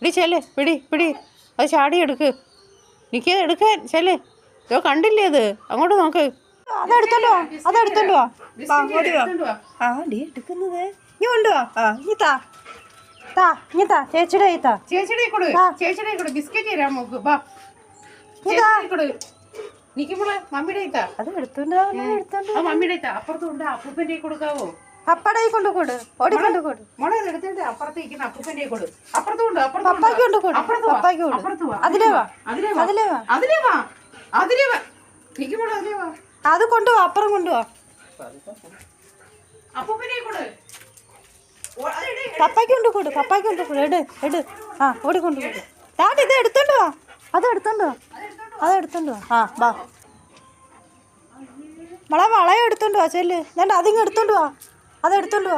ഇടി ചെല്ല് പിടി പിടി. അത് ചാടി എടുക്ക്. നിൽക്കിയത് എടുക്കാൻ ചെല്ല്. ഇതോ കണ്ടില്ലേ അത് അങ്ങോട്ട് നോക്ക്. അതെടുത്തല്ലോ അതെടുത്തല്ലോ അതെടുത്തോണ്ട് ഓടി വാ. ആ ഡീ എടുക്കുന്നത്. ഇനി കൊണ്ടുവാ. ആ ഇനി താ. താ ഇനി താ. ചേച്ചിയുടെ കൈ താ. ചേച്ചിയുടെ കൊടു. ചേച്ചിയുടെ കൊടു. ബിസ്ക്കറ്റ് തരാൻ നോക്ക് ബാ നീ ചേച്ചിയുടെ കൊടു. നിക്കുമ്പോളെ മമ്മിയുടെ ഇത്താ അത് എടുത്തോണ്ടോ എടുത്തോണ്ടോ ആ മമ്മിയുടെ ഇത്താ അപ്പുറത്തുണ്ട് അപ്പൂപ്പന്റെ കൊടുക്കാവോ? പപ്പയുടെ കൈ കൊണ്ട് കൊടു ഓടി കൊണ്ട് കൊടു. മോളെ എടുത്തിട്ട് അപ്പുറത്ത് ഇരിക്കുന്ന അപ്പൂപ്പന്റെ കൊടു. അപ്പുറത്തുണ്ട് പപ്പായ്ക്ക് കൊണ്ട് കൊടു പപ്പായ്ക്ക് കൊണ്ട് അപ്പുറത്ത് അതിലേ വാ അതിലേ വാ. അതിലേ വാ. അതിലേ വാ. അതിലേ വാ. നിക്കുമ്പോളെ അതിലേ വാ. അത് കൊണ്ടുവാ അപ്പുറം കൊണ്ടുവാ അപ്പൂപ്പന്റെ കൊടു. പപ്പായ്ക്ക് കൊണ്ട് കൊടു പപ്പായ്ക്ക് കൊണ്ട് കൊടു. എട് എട്. ആ ഓടിക്കൊണ്ട് കൊടു. ഡാഡി ഇത് എടുത്തോണ്ട് വാ. അത് എടുത്തോണ്ട് വാ. അത് എടുത്തോണ്ട് വാ. ആ വാ. മോളെ വളയം എടുത്തോണ്ട് വാ ചെല്ല്. ഞാൻ അതിങ്ങ് എടുത്തോണ്ട് വാ. അത് എടുത്തോണ്ട് വാ.